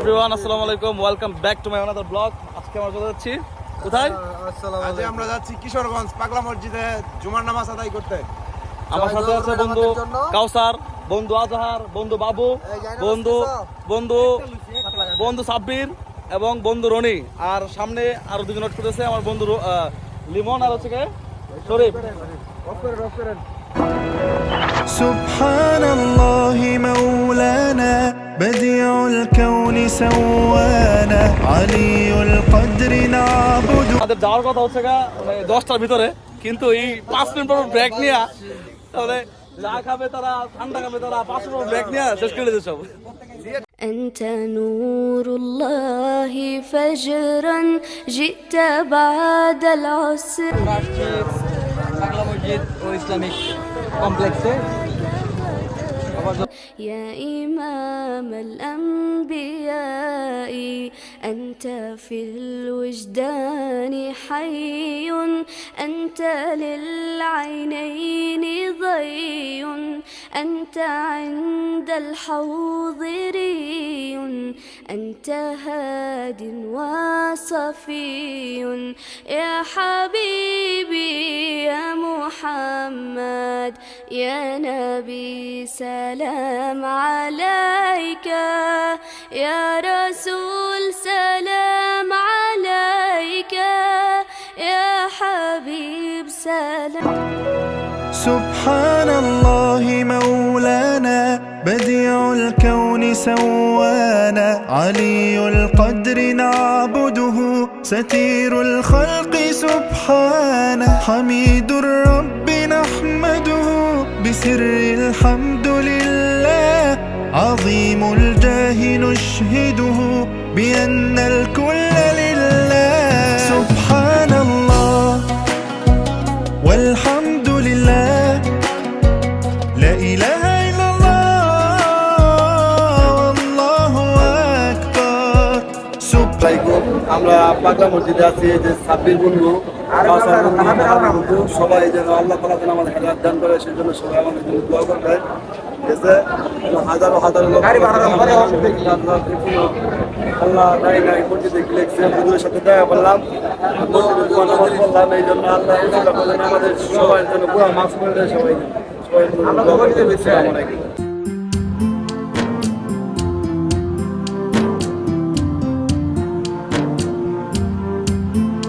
Everyone আসসালামু আলাইকুম। Welcome back to my another blog আজকে আমরা কোথায় যাচ্ছি। কোথায়? আজকে আমরা যাচ্ছি কিশোরগঞ্জ পাগলা মসজিদে জুমার নামাজ আদায় করতে। আমার সাথে আছে বন্ধু কাউসার বন্ধু আজহার বন্ধু বাবু বন্ধু বন্ধু বন্ধু সাব্বির এবং বন্ধু রনি। আর সামনে আরও দুজন নোট করতেছে আমার বন্ধু লিমন আর হচ্ছে কে? শরীফ। সুবহানাল্লাহ। سوانا علي القدر نعبد আমাদের যাওয়ার কথা হচ্ছে গা মানে দশটার ভিতরে কিন্তু এই পাঁচ মিনিট পর ব্রেক নিয়ে তাহলে যা খাবে তারা ঠান্ডা খাবে তারা পাঁচ মিনিট ব্রেক নিয়ে শেষ করে দিচ্ছে সব أنت نور الله فجرا جئت بعد العسر বাংলা মসজিদ ও ইসলামিক কমপ্লেক্সে يا إمام الأنبياء أنت في الوجدان حي أنت للعينين ضي أنت عند الحوض ري أنت هاد وصفي. يا حبيبي يا نبي سلام عليك. يا رسول سلام عليك. يا حبيب سلام. سبحان الله مولانا بديع الكون سوانا. علي القدر نعبده ستير الخلق سبحانه. حميد الرب نحمده بسر الحمد لله. عظيم الجاه نشهده بأن الكل لله. سبحان الله والحمد لله. لا إله আমরা পাগলা মসজিদে আছি যে সাব্বির বন্ধু বন্ধু, সবাই যেন আল্লাহ তালা যেন আমাদের হেদায়ত দান করে সেই জন্য সবাই আমাদের জন্য দোয়া করবে হাজারো হাজারো লোক আল্লাহ নাই নাই মসজিদে কি লিখছে সাথে দেখা করলাম। পড়লাম এই জন্য আল্লাহ আমাদের সবাই জন্য পুরো করে দেয় সবাই সবাই জন্য